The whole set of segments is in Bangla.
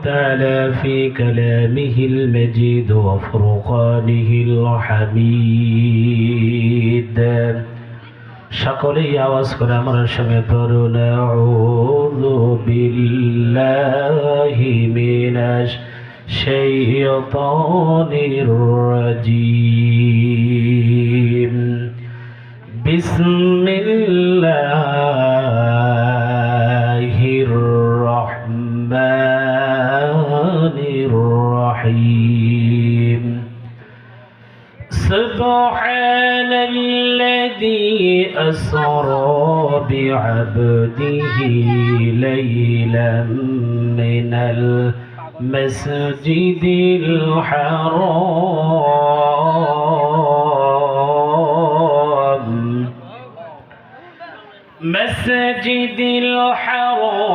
تعالى في كلامه المجيد وفرقانه الحميد সকলেই আওয়াজ করে আমার সঙ্গে পড়ুন আউযু বিল্লাহি মিনাশ শাইতানির রাজিম বিসমিল্লাহির الرحيم. سبحان الذي أسرى بعبده ليلا من المسجد الحرام. مسجد الحرام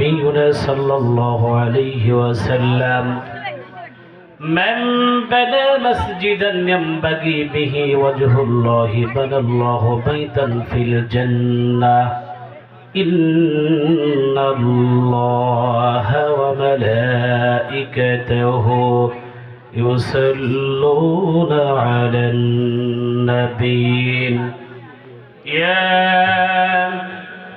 النبي صلى الله عليه وسلم. من بنى مسجدا ينبغي به وجه الله بنى الله بيتا في الجنة. إن الله وملائكته يصلون على النبي. يا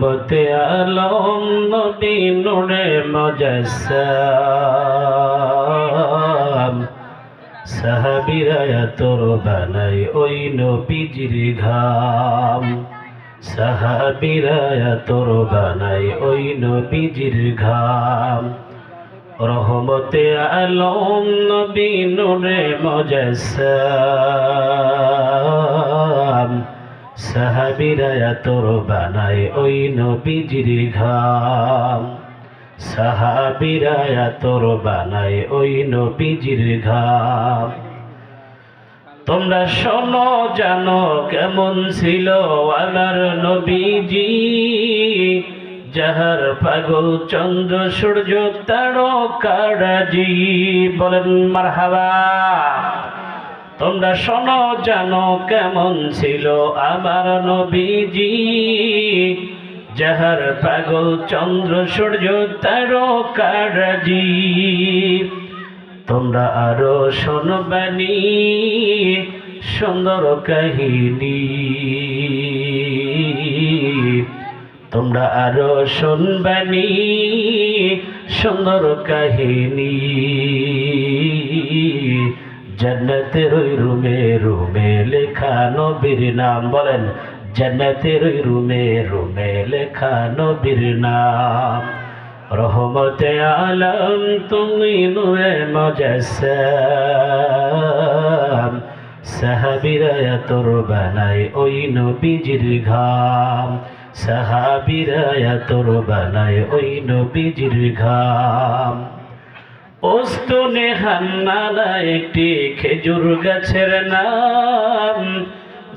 রহমতে আলম নবী নুরে মজাসাম। সাহাবিরায়া তোর বানাই ওই নবীজির ঘাম। সাহাবিরায়া তোর বানাই ওই নবীজির ঘাম। রহমতে আলম নবী নুরে মজাসাম। সাহাবিরায়া তোর বানায় ওই নবীজির ঘাম। সাহাবিরায়া তোর বানায় ওই নবীজির ঘাম। তোমরা শোনো জানো কেমন ছিল আমার নবীজি। যাহার পাগল চন্দ্র, সূর্য তারকারাজি বলেন, মারহাবা। তোমরা শোনো জানো কেমন ছিল আমার নবীজি। যাহার পাগল চন্দ্র, সূর্য, তারকারাজি। তোমরা আরও শোনবানি সুন্দর কাহিনী। তোমরা আরও শুনবানি সুন্দর কাহিনী। জান্নাতের ওই রুমে রুমে লেখা নবীর নাম, বলেন, জান্নাতের ওই রুমে রুমে লেখা নবীর নাম। রহমতে আলম, তুমি নুরে মজাসাম। সাহাবিরা তোর বানাই ওই নবীজির ঘাম। সাহাবিরা তোর বানাই ওই নবীজির ঘাম। ওস্তনে হান্নালা একটি খেজুর গাছের নাম।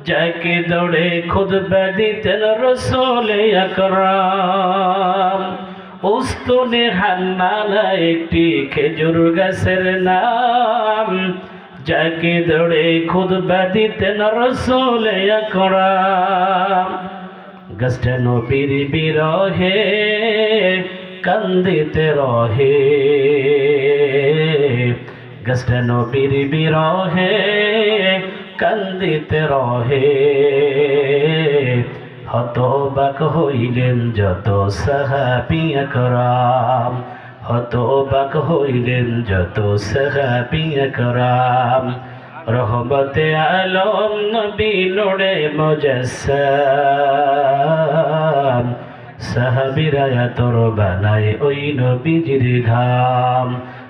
যাকে দৌড়ে খুদবা দিতেন রসোলে আকরাম। উস্তুনে হান্নালা একটি খেজুর গাছের নাম। যাকে দৌড়ে খুদবা দিতেন রসোলে আকরাম। গাছটা নবীর বিরহে কান্দিতে রহে। গাছটা নবীর বিরহে কান্দিতে রহে। হতবাক হইলেন যত সাহাবি একরাম হতবাক হইলেন যত সাহাবি করাম রহমতে আলম নবী নোড়ে মুজাসসাম। সাহাবিরা তোর বানাই ওই নবীজির ঘাম।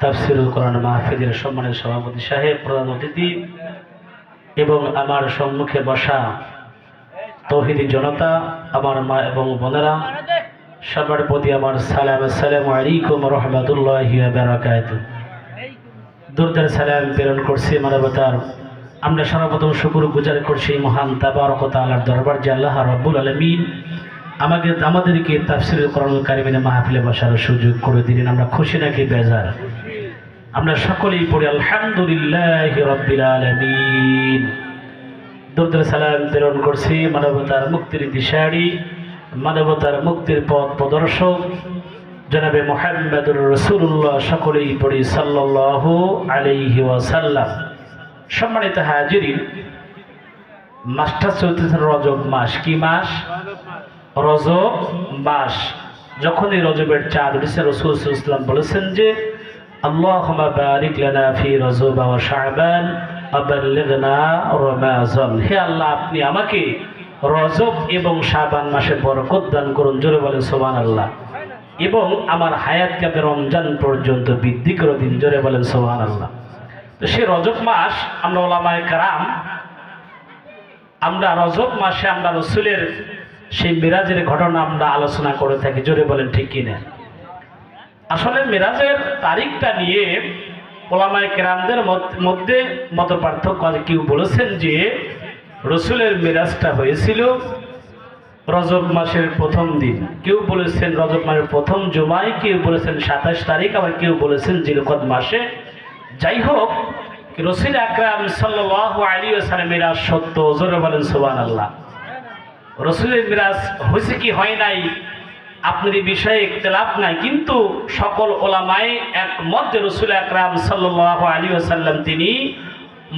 তাফসিরুল কোরআন মাহফিদের সম্মানের সভাপতি সাহেব, প্রধান অতিথি এবং আমার সম্মুখে বসা তৌহিদি জনতা, আমার মা এবং বোনেরা, সবার প্রতি আমার সালাম, আসসালামু আলাইকুম রহমতুল্লাহ দুর্দার সালাম প্রেরণ করছি মানবতার। আমরা সর্বপ্রথম শুকুর গুজার করছি মহান তাবারকতা আল্লাহর দরবার যে আল্লাহ রব্বুল আলমিন আমাকে আমাদেরকে তাফসির করণ কারিমিনে মাহফিলে বসার সুযোগ করে দিলেন। আমরা খুশি নাকি বেজার? আমরা সকলেই পড়ি, আলহামদুলিল্লাহ রব্বিল আলমিন। দুর্দার সালাম প্রেরণ করছি মানবতার মুক্তির দিশারি, মানবতার মুক্তির পথ প্রদর্শক, জনাবে মোহাম্মদুর রসুল্লাহ সকলেই পড়ি সাল্লাহ আলাইহি ওয়াসাল্লাম। সম্মানিত হাজিরিন মাসটা চলতেছে রজব মাস। কি মাস? রজব মাস। যখনই রজবের চাঁদ উঠেছে, রসুল ইসলাম বলেছেন যে বারিক লানা ফি রজব ওয়া শাবান আবাল্লিগনা রমাজান হে আল্লাহ, আপনি আমাকে রজব এবং শাবান মাসে বরকত দান করুন। জোরে বলেন, সুবহানাল্লাহ। এবং আমার হায়াতকে রমজান পর্যন্ত বৃদ্ধি করে দিন। জোরে বলেন সোহান আল্লাহ তো সে রজব মাস, আমরা ওলামায় কারাম, আমরা রজব মাসে আমরা রসুলের সেই মিরাজের ঘটনা আমরা আলোচনা করে থাকি। জোরে বলেন, ঠিক কিনা? আসলে মিরাজের তারিখটা নিয়ে ওলামায় কেরামদের মধ্যে মত পার্থক্য কেউ বলেছেন যে রসুলের মিরাজটা হয়েছিল রজব মাসের প্রথম দিন। কেউ বলেছেন রজব মাসের প্রথম জুমায়, কেউ বলেছেন সাতাশ তারিখ, আবার কেউ বলেছেন জিলকদ মাসে। যাই হোক, রসিল আকরাম সাল্লাহ আলী ওসালাম মিরাজ সত্য, জোরে বলেন সুবান আল্লাহ রসুলের মিরাজ হয়েছে কি হয় নাই? আপনার এই বিষয়ে ইখতলাফ নাই, কিন্তু সকল ওলামায় একমত রসুল আকরাম সাল্লাহ আলী ওসাল্লাম তিনি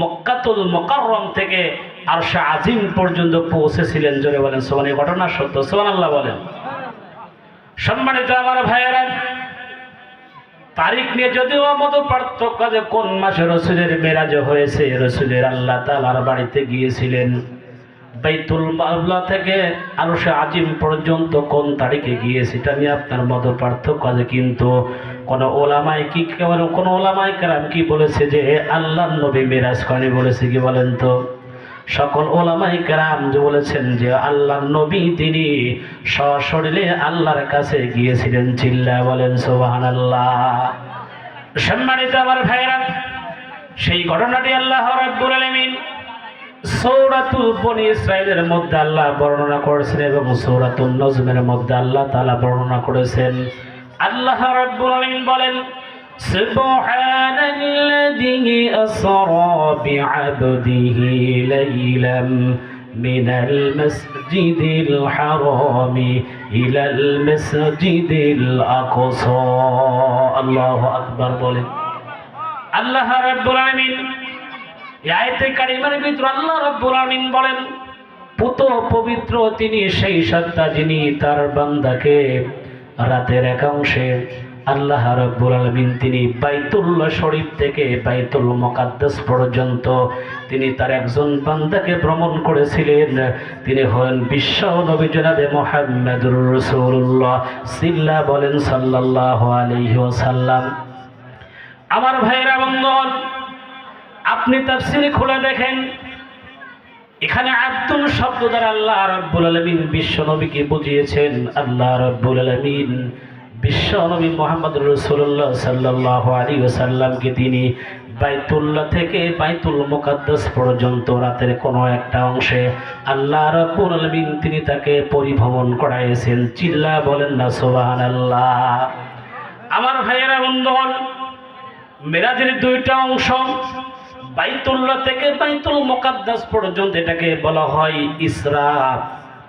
মক্কাতুল মোকাররম থেকে আর সে আজিম পর্যন্ত পৌঁছেছিলেন, জোরে বলেন সোমান এই ঘটনা সত্য সোমান আল্লাহ বলেন। সম্মানিত আমার ভাইয়েরা, তারিখ নিয়ে যদিও মত পার্থক্য যে কোন মাসে রসুলের মেরাজ হয়েছে, রসুলের আল্লাহ তালার বাড়িতে গিয়েছিলেন। বাইতুল মামলা থেকে আরও সে আজিম পর্যন্ত কোন তারিখে গিয়ে সেটা নিয়ে আপনার মত পার্থক্য আছে? কিন্তু কোন ওলামাই কি কোন ওলামাই কারাম কি বলেছে যে আল্লাহ নবী মেরাজ করেনি? বলেছে কি বলেন তো? সকল ওলামাই কেরাম যে বলেছেন যে আল্লাহ নবী তিনি সশরীরে আল্লাহর কাছে গিয়েছিলেন চিল্লা বলেন সোহান আল্লাহ সম্মানিত আমার ভাইরা সেই ঘটনাটি আল্লাহ রাব্বুল আলামিন সৌরাতুল বনি ইসরাইলের মধ্যে আল্লাহ বর্ণনা করেছেন এবং সৌরাতুল নজমের মধ্যে আল্লাহ তাআলা বর্ণনা করেছেন আল্লাহ রাব্বুল আলামিন বলেন سبحان الذي أسرى بعبده ليلا من المسجد الحرام إلى المسجد الأقصى الله أكبر বলেন আল্লাহ রাব্বুল আলামিন এই বলেন, পুত পবিত্র তিনি সেই সত্তা যিনি তার বান্দাকে রাতের একাংশে আল্লাহ রব্বুল আলমিন তিনি বাইতুল্লাহ শরীফ থেকে বাইতুল মোকাদ্দাস পর্যন্ত তিনি তার একজন বান্দাকে ভ্রমণ করেছিলেন। তিনি হলেন বিশ্ব নবী জনাবে মোহাম্মদুর রসুল্লাহ সিল্লা বলেন সাল্লাহ আলহি ওসাল্লাম আমার ভাইরা বন্ধন আপনি তার তাফসিরে খুলে দেখেন, এখানে আব্দুল শব্দ দ্বারা আল্লাহ রব্বুল আলমিন বিশ্ব নবীকে বুঝিয়েছেন, আল্লাহ রব্বুল আলমিন বিশ্ব নবী মোহাম্মদ রসুল্লাহ সাল্লাহ আলী ওসাল্লামকে তিনি বাইতুল্লাহ থেকে বাইতুল মুকাদ্দাস পর্যন্ত রাতের কোনো একটা অংশে আল্লাহ রাব্বুল আলামিন তিনি তাকে পরিভ্রমণ করাইছেন চিল্লা বলেন না সোহান আল্লাহ আমার ভাইয়েরা বন্ধুগণ, মেরাজের দুইটা অংশ বাইতুল্লাহ থেকে বাইতুল মুকাদ্দাস পর্যন্ত এটাকে বলা হয় ইসরা।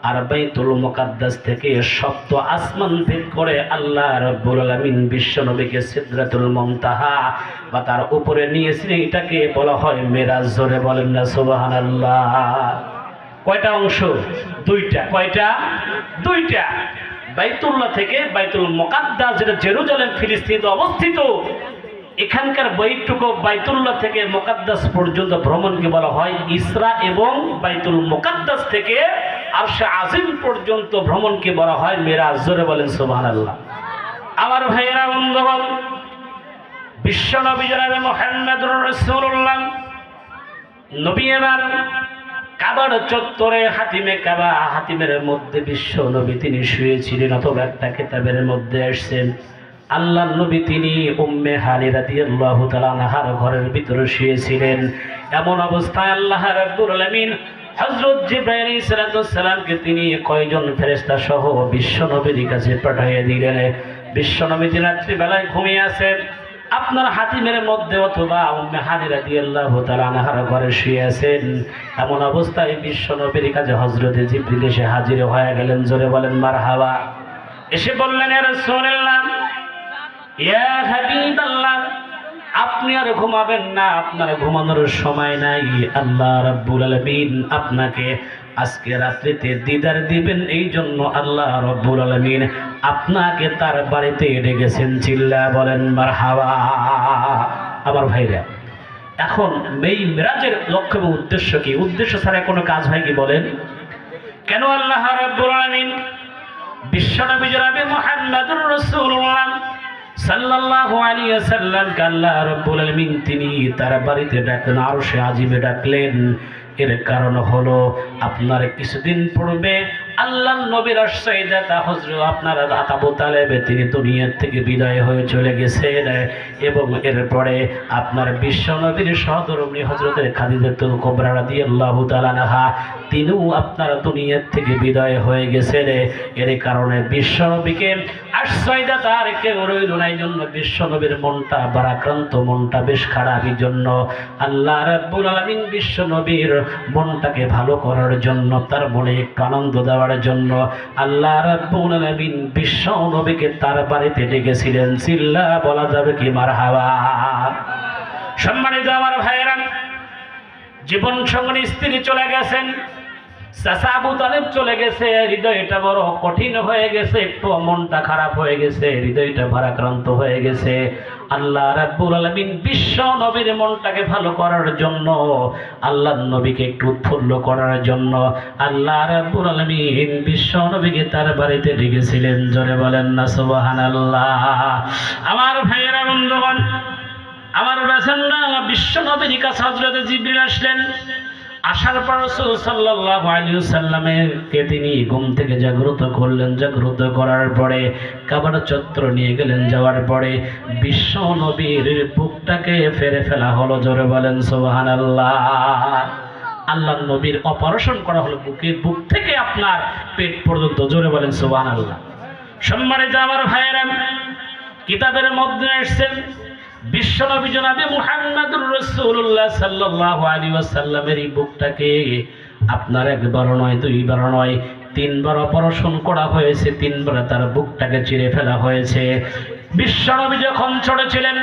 আর বাইতুল মুকাদ্দাস থেকে সপ্ত আসমান ভেদ করে আল্লাহ রাব্বুল আলামিন বিশ্বনবীকে সিদরাতুল মুনতাহা বা তার উপরে নিয়েছিলেন এটাকে বলা হয় মেরাজ। জোরে বলেন না, সুবহানাল্লাহ। কয়টা অংশ? দুইটা। কয়টা? দুইটা। বাইতুল্লাহ থেকে বাইতুল মুকাদ্দাস যেটা জেরুজালেম ফিলিস্তিনে অবস্থিত এখানকার বইটুকু বাইতুল্লাহ থেকে মোকাদ্দাস পর্যন্ত ভ্রমণকে বলা হয় ইসরা এবং বাইতুল মোকাদ্দাস থেকে আরশে আজিম পর্যন্ত ভ্রমণকে বলা হয় মেরাজ। জোরে বলেন, সুবহানাল্লাহ। আমার ভাইয়েরা, বন্ধুগণ বিশ্ব নবী জনাবে মোহাম্মদুর রাসূলুল্লাহ, নবী এবার কাবার চত্বরে হাতিমে কাবা, হাতিমের মধ্যে বিশ্ব নবী তিনি শুয়েছিলেন অথবা একটা কেতাবের মধ্যে আসছেন। আল্লাহ নবী তিনি উম্মে হানি রাদিয়াল্লাহু তাআলা আনহার ঘরের ভিতরে শুয়েছিলেন। এমন অবস্থায় আল্লাহ রাব্বুল আলামিন হযরত জিবরাইল আলাইহিস সালামকে তিনি কয়জন ফেরেশতা সহ বিশ্ব নবীর কাছে পাঠিয়ে দিলেন। বিশ্ব নবী তিনি রাত্রিবেলায় ঘুমিয়ে আছেন, আপনার হাতিমের মধ্যে অথবা উম্মে হানি রাদিয়াল্লাহু তাআলা আনহার ঘরে শুয়ে আছেন। এমন অবস্থায় বিশ্ব নবীর কাছে হযরতে জিবরিল এসে হাজির হয়ে গেলেন। জোরে বলেন মার হাওয়া এসে বললেন, ইয়া হাবিবাল্লাহ আপনি আর ঘুমাবেন না, আপনার ঘুমানোর সময় নাই। আল্লাহ রাব্বুল আলামিন আপনাকে আজকে রাত্রিতে দিদার দিবেন এই জন্য আল্লাহ রব্বুল আলামিন আপনাকে তার বাড়িতে ডেকেছেন। চিল্লা বলেন, মারহাবা। আমার ভাইরা, এখন এই মিরাজের লক্ষ্য এবং উদ্দেশ্য কি? উদ্দেশ্য ছাড়া কোনো কাজ হয় কি বলেন? কেন আল্লাহ রাব্বুল আলামিন বিশ্বনবী জনাবে মুহাম্মদুর রাসূলুল্লাহ সাল্লাল্লাহু আলাইহি ওয়াসাল্লাম আল্লাহ রাব্বুল আলামিন তিনি তার বাড়িতে ডাকলেন, আরশে আজিমে ডাকলেন। এর কারণ হলো, আপনার কিছুদিন পূর্বে আল্লাহ নবীর আশ্রয়দাতা হজরত আপনার তালেবে, তিনি দুনিয়ার থেকে বিদায় হয়ে চলে গেছেন এবং এরপরে আপনার বিশ্ব নবীর সহধর্মী হজরতের খাদিজাতুল কোবরা রাদিয়াল্লাহু তাআলা আনহা, তিনিও আপনার দুনিয়ার থেকে বিদায় হয়ে গেছেন। এর কারণে বিশ্ব নবীকে আশ্রয়দাতা আর কেউ রইল না জন্য বিশ্ব নবীর মনটা বারাক্রান্ত মনটা বেশ খারাপ এই জন্য। আল্লাহ রাব্বুল আলামিন বিশ্ব নবীর মনটাকে ভালো করার জন্য তার মনে একটু আনন্দ দেওয়ার জন্য আল্লাহ রাব্বুল আলামিন বিশ্ব নবীকে তার বাড়িতে ডেকেছিলেন। চিল্লা বলা যাবে কি মার মারহাবা। সম্মানিত আমার ভাইয়েরা জীবন সঙ্গী স্ত্রী চলে গেছেন। চাচা আবু তালেব চলে গেছে, হৃদয়টা বড় কঠিন হয়ে গেছে, একটু মনটা খারাপ হয়ে গেছে, হৃদয়টা ভারাক্রান্ত হয়ে গেছে। আল্লাহ রাব্বুল আলামিন বিশ্ব নবীর মনটাকে ভালো করার জন্য, আল্লাহ নবীকে একটু উৎফুল্ল করার জন্য, আল্লাহ রাব্বুল আলামিন বিশ্ব নবীকে তার বাড়িতে ডেকেছিলেন, জোরে বলেন না, সুবহানাল্লাহ। আমার ভাইয়েরা, বন্ধুগণ, আমার না বিশ্ব নবীর কাছে হজরতে জিবরিল আসলেন। আসার পর রসুল আলাইহি সাল্লামকে তিনি ঘুম থেকে জাগ্রত করলেন। জাগ্রত করার পরে কাবার চত্বর নিয়ে গেলেন। যাওয়ার পরে বিশ্ব নবীর বুকটাকে ফেরে ফেলা হলো। জোরে বলেন, সুবহানাল্লাহ। আল্লাহ নবীর অপারেশন করা হলো বুকের বুক থেকে আপনার পেট পর্যন্ত। জোরে বলেন, সুবহানাল্লাহ। সম্মানিত আমার ভাইয়েরা, কিতাবের মধ্যে এসেছেন বিশ্বনবী জনাবে মুহাম্মদুর রাসূলুল্লাহ সাল্লাল্লাহু আলাইহি ওয়াসাল্লামের এই বুকটাকে আপনার একবার নয় দুইবার নয় তিনবার অপারেশন করা হয়েছে তিনবার তার বুকটাকে চিরে ফেলা হয়েছে। বিশ্বনবী যখন চড়েছিলেন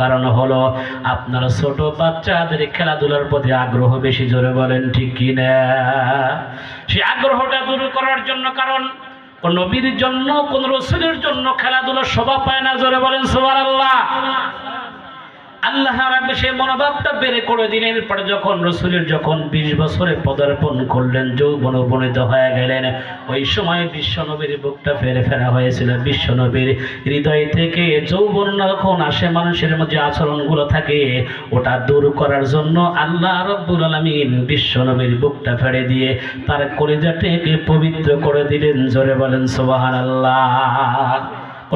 কারণ হলো, আপনারা ছোট বাচ্চাদের খেলাধুলার প্রতি আগ্রহ বেশি জোরে বলেন, ঠিক কি না? সেই আগ্রহটা দূর করার জন্য, কারণ নবীর জন্য, কোন রসুলের জন্য খেলাধুলা শোভা পায় না, জোরে বলেন সোবার আল্লাহ আল্লাহ রাব্বি সেই মনোভাবটা বেড়ে করে দিলেন। পরে যখন রসুলের যখন বিশ বছরে পদার্পণ করলেন, যৌবন উপনীত হয়ে গেলেন, ওই সময় বিশ্বনবীর বুকটা ফেরে ফেরা হয়েছিল। বিশ্বনবীর হৃদয় থেকে যৌবন যখন আসে, মানুষের মধ্যে আচরণগুলো থাকে, ওটা দূর করার জন্য আল্লাহ রব্বুল আলমিন বিশ্বনবীর বুকটা ফেড়ে দিয়ে তার কলিজাটাকে পবিত্র করে দিলেন। জোরে বলেন সোবাহান আল্লাহ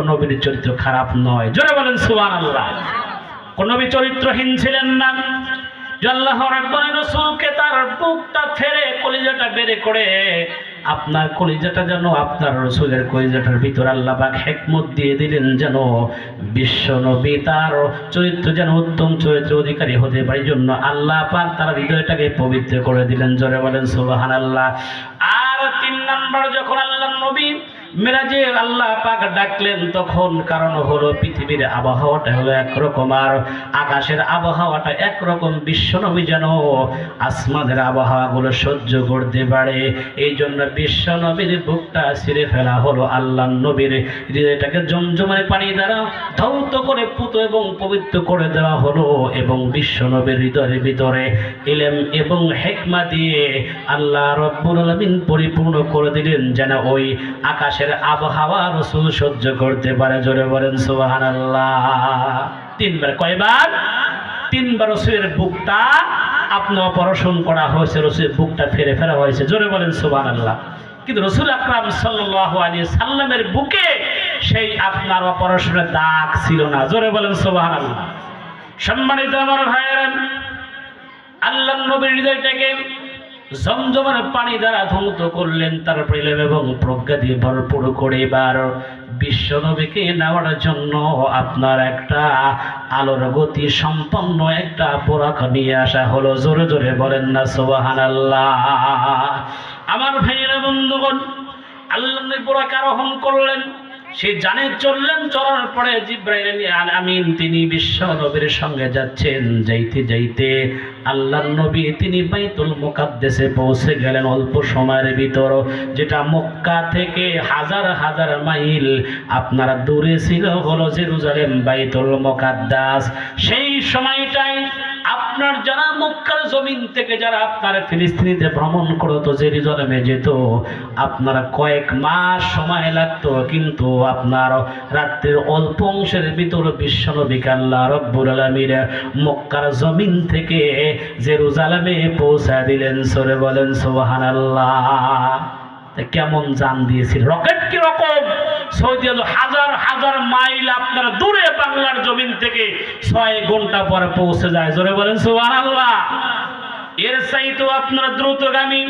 নবীর চরিত্র খারাপ নয়। জোরে বলেন সোবাহান আল্লাহ নবী চরিত্রহীন ছিলেন না। আল্লাহ রাব্বুল রসুলকে তার বুকটা ফেরে কলিজাটা বেড়ে করে, আপনার কলিজাটা যেন আপনার রসুলের কলিজাটার ভিতর আল্লাহ পাক হেকমত দিয়ে দিলেন যেন বিশ্ব নবী তার চরিত্র যেন উত্তম চরিত্র অধিকারী হতে পারে। জন্য আল্লাহ পাক তার হৃদয়টাকে পবিত্র করে দিলেন। জোরে বলেন সুবাহান আল্লাহ আর তিন নম্বর, যখন আল্লাহ নবী মেরাজে আল্লাহ পাক ডাকলেন তখন কারণ হলো পৃথিবীর আবহাওয়াটা হলো একরকম আর আকাশের আবহাওয়াটা একরকম বিশ্বনবী যেন আসমানের আবহাওয়াগুলো সহ্য করতে পারে। এই জন্য বিশ্বনবীর বুকটা ছিঁড়ে ফেলা হলো আল্লাহ নবীর হৃদয়টাকে জমজমারে পানি দ্বারা ধৌত করে পুত এবং পবিত্র করে দেওয়া হলো এবং বিশ্বনবীর হৃদয়ের ভিতরে ইলেম এবং হেকমা দিয়ে আল্লাহ রব্বুল আলমিন পরিপূর্ণ করে দিলেন যেন ওই আকাশের আবহাওয়া রসুল সহ্য করতে পারে, জোরে বলেন সুবাহান আল্লাহ তিনবার, কয়বার? তিনবার রসুলের বুকটা আপনার অপারেশন করা হয়েছে, রসুলের বুকটা ফেরে ফেরা হয়েছে, জোরে বলেন সুবাহ আল্লাহ কিন্তু রসুল আকরাম সাল্লাহ আলী সাল্লামের বুকে সেই আপনার অপারেশনের দাগ ছিল না, জোরে বলেন সুবাহ আল্লাহ সম্মানিত আমার ভাইয়েরা আল্লাহ নবীর হৃদয়টাকে জমজমের পানি দ্বারা ধৌত করলেন, তার প্রেম এবং প্রজ্ঞা দিয়ে ভরপুর করে। এবার বিশ্বনবীকে নেওয়ার জন্য আপনার একটা আলোর গতি সম্পন্ন একটা পোড়াক নিয়ে আসা হলো। জোরে জোরে বলেন না সোবাহান আল্লাহ আমার ভাইয়েরা, বন্ধুগণ, আল্লাহ পোড়াক আরোহণ করলেন। সে জানে চললেন, চলার পরে জিব্রাইল আমিন, তিনি বিশ্ব নবীর সঙ্গে যাচ্ছেন, যাইতে যাইতে আল্লাহ নবী তিনি বাইতুল মুকাদ্দেসে পৌঁছে গেলেন অল্প সময়ের ভিতর, যেটা মক্কা থেকে হাজার হাজার মাইল আপনারা দূরে ছিল হলো জেরুজালেম বাইতুল মুকাদ্দাস। সেই সময়টাই আপনার যারা মক্কার জমিন থেকে যারা আপনার ফিলিস্তিনিতে ভ্রমণ করতো, জেরুজালেমে যেত, আপনারা কয়েক মাস সময় লাগতো, কিন্তু আপনার রাত্রির অল্প অংশের ভিতর বিশ্বনবীকে আল্লাহ রব্বুল আলমীর মক্কার জমিন থেকে জেরুজালেমে পৌঁছা দিলেন, সরে বলেন সোহান কেমন জান দিয়েছিল? রকেট কি রকম? সৌদি আরব হাজার হাজার মাইল আপনারা দূরে বাংলার জমিন থেকে ছয় ঘণ্টা পরে পৌঁছে যায়। জোরে বলেন সোহান আল্লাহ এর চাইতো আপনারা দ্রুতগামী।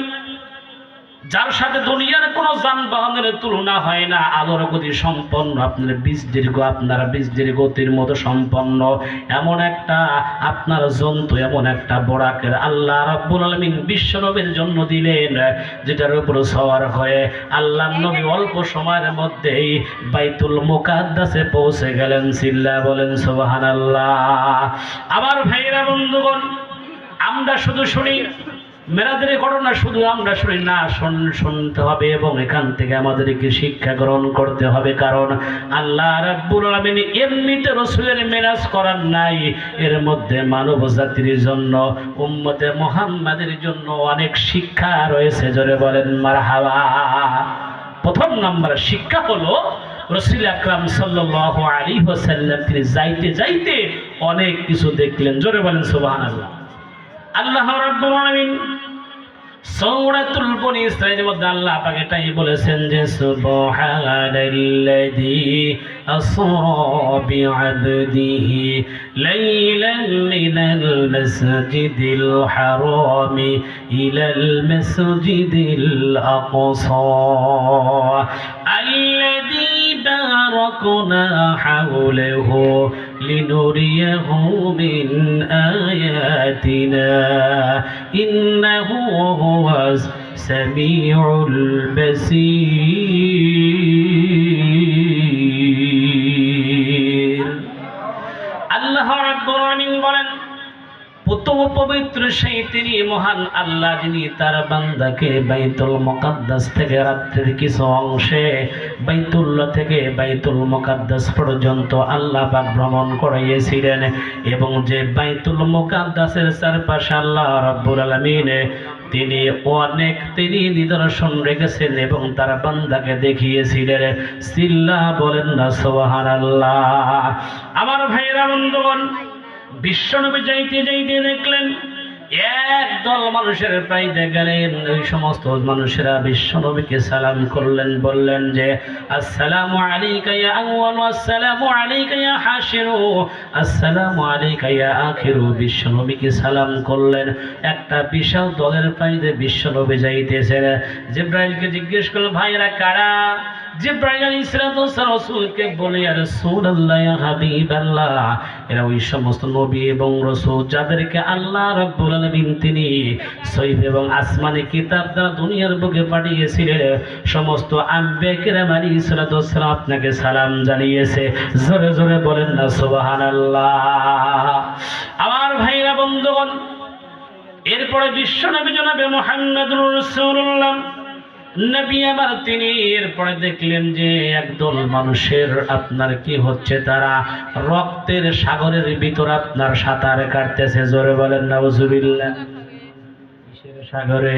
যার সাথে দুনিয়ার কোনো যানবাহনের তুলনা হয় না, আলোর গতি সম্পন্ন, আপনার বীজ দীর্ঘ, আপনার বীজ দীর্ঘ গতির মতো সম্পন্ন। এমন একটা আপনার জন্তু, এমন একটা বড়াকের আল্লাহ রাব্বুল আলমিন বিশ্বনবীর জন্য দিলেন, যেটার উপর সওয়ার হয়ে আল্লাহ নবী অল্প সময়ের মধ্যেই বাইতুল মুকাদ্দাসে পৌঁছে গেলেন, সিল্লা বলেন সোবাহান আল্লাহ আমার ভাইরা বন্ধুগণ, আমরা শুধু শুনি মেরাদের ঘটনা শুধু আমরা শুনি না, শুন- শুনতে হবে এবং এখান থেকে আমাদেরকে শিক্ষা গ্রহণ করতে হবে। কারণ আল্লাহ রাব্বুল আলামিন এমনিতে রসুলের মেরাজ করার নাই। এর মধ্যে মানব জাতির জন্য, উম্মতে মোহাম্মদের জন্য অনেক শিক্ষা রয়েছে। জোরে বলেন, মারহাবা। প্রথম নম্বর শিক্ষা হলো, রসুল আকরাম সাল্লাহ আলী হোসাল্লাম তিনি যাইতে যাইতে অনেক কিছু দেখলেন। জোরে বলেন সুবাহান আল্লাহ আল্লাহ রাব্বুল আলামিন সৌরাতুল বনি ইসরাইলের মধ্যে আল্লাহ পাক এটাই বলেছেন যে সুবহানাল্লাযী আসরা বিআবদিহি লাইলান মিনাল মাসজিদিল হারাম ইলাল মাসজিদিল আকসা আল্লাযী বারাকনা হাওলাহু لنريه من آياتنا. إنه هو السميع البصير. পবিত্র সেই তিনি মহান আল্লাহ যিনি তার বান্দাকে বাইতুল মুকাদ্দাস থেকে রাত্রির কিছু অংশে বাইতুল্লাহ থেকে বাইতুল মুকাদ্দাস পর্যন্ত আল্লাহ পাক ভ্রমণ করাইয়েছিলেন এবং যে বাইতুল মুকাদ্দাসের চারপাশে আল্লাহ রাব্বুল আলামিন তিনি অনেক তিনি নিদর্শন রেখেছেন এবং তার বান্দাকে দেখিয়েছিলেন। সিল্লা বলেন না, সুবহানাল্লাহ। আমার ভাইরা বন্ধুগণ বিশ্বনবী যাইতে যাইতে দেখলেন একদল মানুষের প্রায় গেলেন। ওই সমস্ত মানুষেরা বিশ্বনবীকে সালাম করলেন, বললেন যে, আসসালামু আলাইকা ইয়া আউয়াল আসসালামু আলাইকা ইয়া হাশিরু। আসসালামু আখিরু। বিশ্বনবীকে সালাম করলেন। একটা বিশাল দলের পাইতে বিশ্বনবী যাইতেছেন। জিব্রাইলকে জিজ্ঞেস করল ভাইরা কারা? বলে এরা ওই সমস্ত নবী এবং যাদেরকে আল্লাহ তিনি এবং কিতাব দ্বারা দুনিয়ার বুকে পাঠিয়েছিলেন, সমস্ত আপনাকে সালাম জানিয়েছে। জোরে জোরে বলেন না, সুবহানাল্লাহ। আমার ভাইরা, বন্ধুগণ, এরপরে বিশ্বনবী জনাবে মুহাম্মদুর রাসূলুল্লাহ নবী আমার তিনি এরপরে দেখলেন যে একদল মানুষের আপনার কি হচ্ছে তারা রক্তের সাগরের ভিতর আপনার সাঁতার কাটতেছে। জোরে বলেন, নাউজুবিল্লাহ। কিসের সাগরে?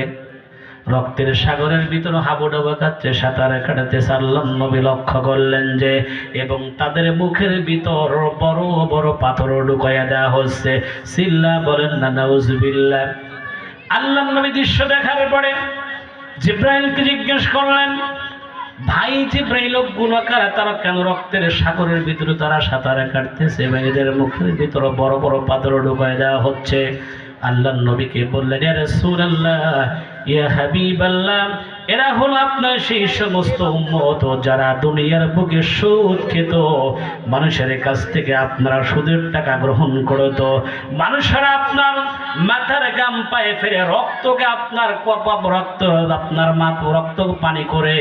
রক্তের সাগরের ভিতর হাবুডাবু খাচ্ছে, সাঁতার কাটাতেছে আল্লাহ নবী লক্ষ্য করলেন যে এবং তাদের মুখের ভিতর বড় বড় পাথর ঢুকাইয়া দেওয়া হচ্ছে। সিল্লা বলেন না, নাউজুবিল্লাহ। আল্লাহ নবী দৃশ্য দেখার পরে জিব্রাইলকে জিজ্ঞেস করলেন, ভাই জিব্রাইল গুণাকার তারা কেন রক্তের সাগরের ভিতরে তারা সাঁতারে কাটতেছে? এবং এদের মুখের ভিতরে বড় বড় পাথর ডুবাই দেওয়া হচ্ছে। আল্লাহ নবীকে বললেন, ইয়া রাসূলুল্লাহ, ইয়া হাবিবাল্লাহ এরা হলো আপনার সেই সমস্ত উম্মত যারা দুনিয়ার বুকে সুদ খেত, মানুষের কাছ থেকে আপনারা সুদের টাকা গ্রহণ করত। মানুষেরা আপনার মাথার গাম পায়ে ফেলে রক্তকে আপনার কপাপ, রক্ত, আপনার মাথ রক্ত পানি করে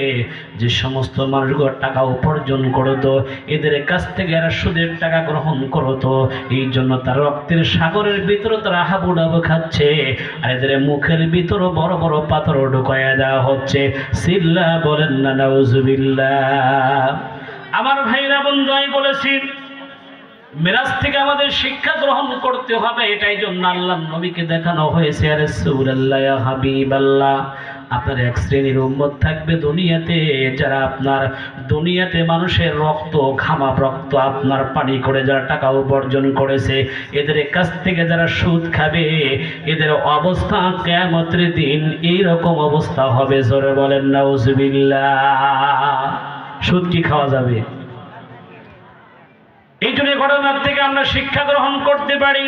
যে সমস্ত মানুষগুলো টাকা উপার্জন করত, এদের কাছ থেকে এরা সুদের টাকা গ্রহণ করত। এই জন্য তার রক্তের সাগরের ভিতরে তারা হাবুডাবু খাচ্ছে, আর এদের মুখের ভিতরে বড় বড় পাথর ঢুকাইয়া দেওয়া হচ্ছে। সিল্লা বলেন না, নাউজুবিল্লাহ। আমার ভাইরা বন্ধু আমি বলেছি, মেরাজ থেকে আমাদের শিক্ষা গ্রহণ করতে হবে। এটাই জন্য আল্লাহ নবীকে দেখানো হয়েছে, আরে সুরাল্লাহ হাবিব আল্লাহ আপনার এক শ্রেণির উম্মত থাকবে দুনিয়াতে, যারা আপনার দুনিয়াতে মানুষের রক্ত ঘামা রক্ত আপনার পানি করে যারা টাকা উপার্জন করেছে, এদের কাছ থেকে যারা সুদ খাবে, এদের অবস্থা কেমতের দিন এইরকম অবস্থা হবে। জোরে বলেন, নাউজুবিল্লাহ। সুদ কি খাওয়া যাবে? এই জন্য ঘটনার থেকে আমরা শিক্ষা গ্রহণ করতে পারি।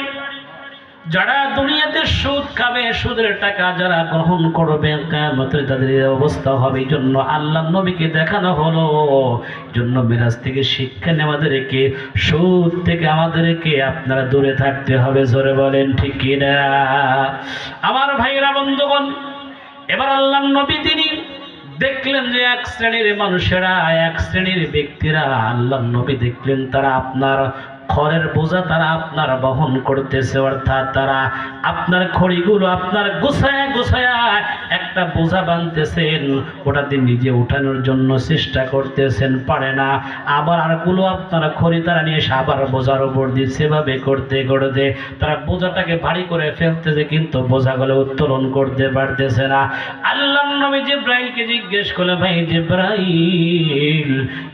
যারা দুনিয়াতে সুদ খাবে, সুদের টাকা যারা গ্রহণ করবে কেমতে তাদের অবস্থা হবে। এই জন্য আল্লাহ নবীকে দেখানো হলো। জন্য মিরাজ থেকে শিক্ষা নিয়ে আমাদেরকে, সুদ থেকে আমাদেরকে আপনারা দূরে থাকতে হবে, জোরে বলেন ঠিক কিনা? আমার ভাইরা, বন্ধুগণ, এবার আল্লাহ নবী তিনি দেখলেন যে এক শ্রেণির মানুষেরা, এক শ্রেণির ব্যক্তিরা আল্লাহ নবী দেখলেন, তারা আপনার খড়ের বোঝা তারা আপনার বহন করতেছে, অর্থাৎ তারা আপনার খড়িগুলো আপনার গোছায়া গোছায়া একটা বোঝা বানতেছেন। ওটাতে নিজে উঠানোর জন্য চেষ্টা করতেছেন, পারে না। আবার আরগুলো আপনারা খড়ি তারা নিয়ে এসে আবার বোঝার উপর দিয়ে সেভাবে করতে করতে তারা বোঝাটাকে ভারী করে ফেলতেছে, কিন্তু বোঝাগুলো উত্তোলন করতে পারতেছে না। আল্লাহ নবী জিব্রাইলকে জিজ্ঞেস করলে ভাই জিব্রাইল,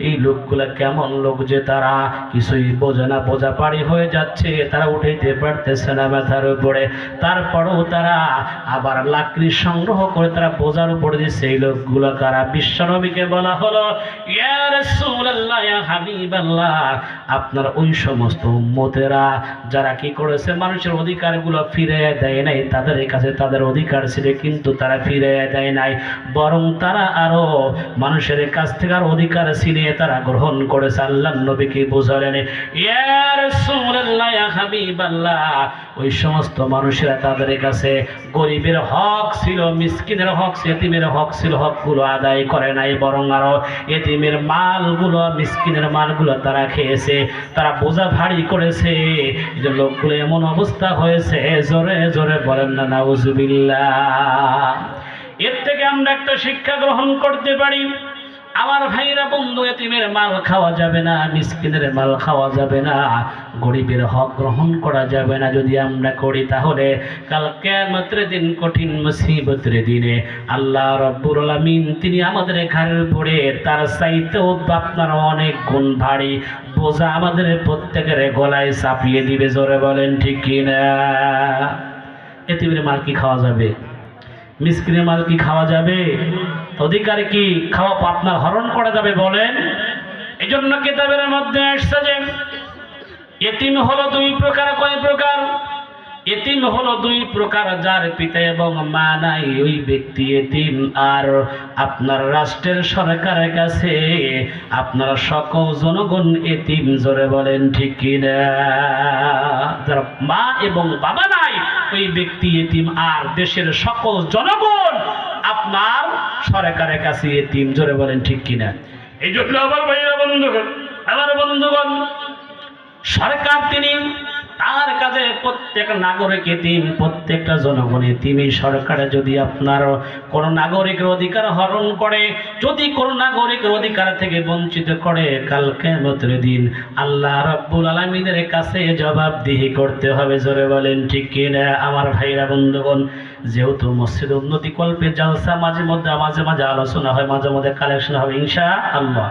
এই লোকগুলা কেমন লোক যে তারা? কিছুই বোঝে না বোঝা পাড়ি হয়ে যাচ্ছে, তারা উঠাইতে পারতেছে না মাথার উপরে। তারপরেও তারা আবার লাকড়ি সংগ্রহ করে তারা বোঝার উপরে দিচ্ছে এই লোকগুলো কারা বিশ্বনবীকে বলা হলো আপনার ওই সমস্ত উম্মতেরা যারা কি করেছে, মানুষের অধিকারগুলো ফিরে দেয় নাই, তাদের কাছে তাদের অধিকার ছিল, কিন্তু তারা ফিরে দেয় নাই। বরং তারা আরও মানুষের কাছ থেকে আর অধিকার ছিনিয়ে তারা গ্রহণ করেছে আল্লাহ নবীকে বোঝালেন। ইয়া ওই সমস্ত মানুষেরা তাদের কাছে গরিবের হক ছিল, মিসকিনের হক এতিমের হক ছিল, হকগুলো আদায় করে নাই, বরং আরও এতিমের মালগুলো, মিসকিনের মালগুলো তারা খেয়েছে, তারা বোঝা ভারী করেছে। যে লোকগুলো এমন অবস্থা হয়েছে, জোরে জোরে বলেন না, নাউজুবিল্লাহ। এর থেকে আমরা একটা শিক্ষা গ্রহণ করতে পারি। আমার ভাইরা বন্ধু, এতিমের মাল খাওয়া যাবে না, মিসকিনের মাল খাওয়া যাবে না, গরিবের হক গ্রহণ করা যাবে না। যদি আমরা করি তাহলে কাল কেয়ামতের দিন কঠিন মুসিবতের দিনে আল্লাহ রব্বুর আলামিন তিনি আমাদের ঘরের উপরে, তার চাইতেও আপনার অনেক গুণ ভারী বোঝা আমাদের প্রত্যেকের গলায় চাপিয়ে দিবে, জোরে বলেন ঠিক কিনা? এতিমের মাল কি খাওয়া যাবে? মিসকিনের মাল কি খাওয়া যাবে? অধিকার কি খাওয়া আপনার হরণ করা যাবে বলেন? এই জন্য কেতাবের মধ্যে আসছে যে, এতিম হলো দুই প্রকার, কয় প্রকার? এতিম হলো দুই প্রকার, যার পিতা এবং মা নাই, ওই ব্যক্তি এতিম। আর আপনার রাষ্ট্রের সরকারের কাছে আপনার সকল জনগণ এতিম, জোরে বলেন ঠিক কিনা? যার মা এবং বাবা নাই, ওই ব্যক্তি এতিম। আর দেশের সকল জনগণ আপনার সরকারের কাছে এতিম, জোরে বলেন ঠিক কিনা? এই জন্য আমার ভাইয়েরা, বন্ধুগণ, আমার বন্ধুগণ, সরকার তিনি তার কাছে প্রত্যেক নাগরিক এতিম, প্রত্যেকটা জনগণ এতিম। এই সরকারে যদি আপনার কোন নাগরিকের অধিকার হরণ করে, যদি কোন নাগরিকের অধিকার থেকে বঞ্চিত করে কালকে কেমতের দিন আল্লাহ রাব্বুল আলমিনের কাছে জবাবদিহি করতে হবে, জোরে বলেন ঠিক কিনা? আমার ভাইরা বন্ধুগণ যেহেতু মসজিদ উন্নতি কল্পে জালসা, মাঝে মধ্যে মাঝে মাঝে আলোচনা হয়, মাঝে মধ্যে কালেকশন হবে ইনশা আল্লাহ